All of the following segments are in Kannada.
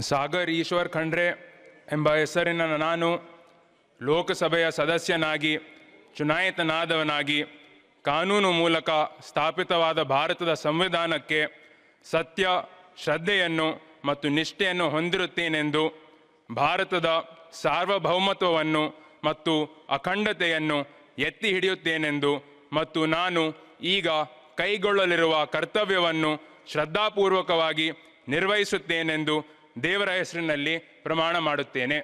ಸಾಗರ್ ಈಶ್ವರ್ ಖಂಡ್ರೆ ಎಂಬ ಹೆಸರಿನ ನಾನು ಲೋಕಸಭೆಯ ಸದಸ್ಯನಾಗಿ, ಚುನಾಯಿತನಾದವನಾಗಿ, ಕಾನೂನು ಮೂಲಕ ಸ್ಥಾಪಿತವಾದ ಭಾರತದ ಸಂವಿಧಾನಕ್ಕೆ ಸತ್ಯ, ಶ್ರದ್ಧೆಯನ್ನು ಮತ್ತು ನಿಷ್ಠೆಯನ್ನು ಹೊಂದಿರುತ್ತೇನೆಂದು, ಭಾರತದ ಸಾರ್ವಭೌಮತ್ವವನ್ನು ಮತ್ತು ಅಖಂಡತೆಯನ್ನು ಎತ್ತಿ ಹಿಡಿಯುತ್ತೇನೆಂದು ಮತ್ತು ನಾನು ಈಗ ಕೈಗೊಳ್ಳಲಿರುವ ಕರ್ತವ್ಯವನ್ನು ಶ್ರದ್ಧಾಪೂರ್ವಕವಾಗಿ ನಿರ್ವಹಿಸುತ್ತೇನೆಂದು ದೇವರ ಹೆಸರಿನಲ್ಲಿ ಪ್ರಮಾಣ ಮಾಡುತ್ತೇನೆ.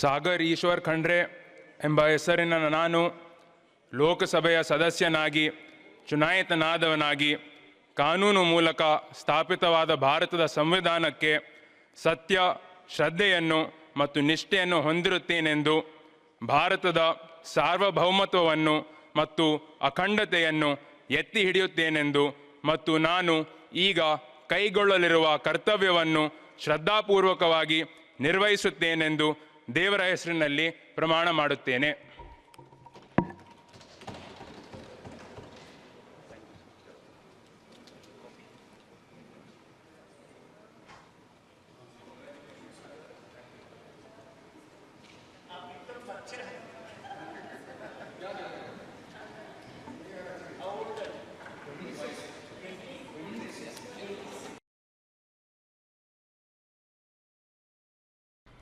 ಸಾಗರ್ ಈಶ್ವರ್ ಖಂಡ್ರೆ ಎಂಬ ಹೆಸರಿನ ನಾನು ಲೋಕಸಭೆಯ ಸದಸ್ಯನಾಗಿ, ಚುನಾಯಿತನಾದವನಾಗಿ, ಕಾನೂನು ಮೂಲಕ ಸ್ಥಾಪಿತವಾದ ಭಾರತದ ಸಂವಿಧಾನಕ್ಕೆ ಸತ್ಯ, ಶ್ರದ್ಧೆಯನ್ನು ಮತ್ತು ನಿಷ್ಠೆಯನ್ನು ಹೊಂದಿರುತ್ತೇನೆಂದು, ಭಾರತದ ಸಾರ್ವಭೌಮತ್ವವನ್ನು ಮತ್ತು ಅಖಂಡತೆಯನ್ನು ಎತ್ತಿ ಹಿಡಿಯುತ್ತೇನೆಂದು ಮತ್ತು ನಾನು ಈಗ ಕೈಗೊಳ್ಳಲಿರುವ ಕರ್ತವ್ಯವನ್ನು ಶ್ರದ್ಧಾಪೂರ್ವಕವಾಗಿ ನಿರ್ವಹಿಸುತ್ತೇನೆಂದು ದೇವರ ಹೆಸರಿನಲ್ಲಿ ಪ್ರಮಾಣ ಮಾಡುತ್ತೇನೆ.